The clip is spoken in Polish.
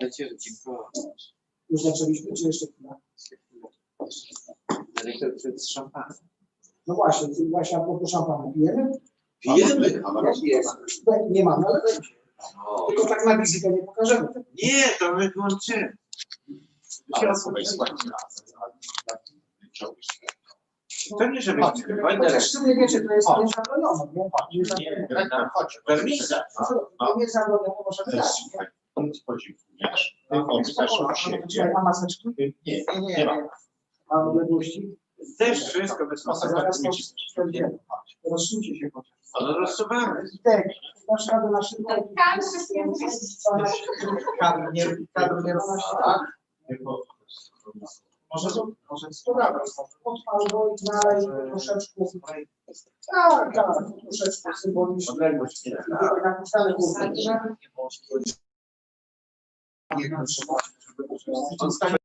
Będzie dziękować. Już zaczęliśmy, czy jeszcze chwilę? Ale to przed szampanem. No właśnie, właśnie a propos szampanu. Pijemy? Pijemy, a masz Nie mamy, ale będzie. Tylko tak na wizji to nie pokażemy. Nie, to my włączymy. Ale słuchaj, słuchaj, to nie, żeby... Chociaż w sumie wiecie, to jest niezabronione. Nie, nie, nie, nie, nie, nie, nie, nie, nie, nie spodziewujesz. Ty odkasz. Ma maseczki? Nie, nie, ma. A odległości? Też wszystko bez maseczki. Tak Rozsuńcie się chociaż. Ale rozsuwamy. Tak, masz radę na szybko. Tak, tam wszystkie Kadr nie, kadr nie tak? Może, może spróbować, albo no i dalej troszeczkę, no, tak, tak, troszeczkę symbolicznie. Odległość, tak. Na podstawie Zostanie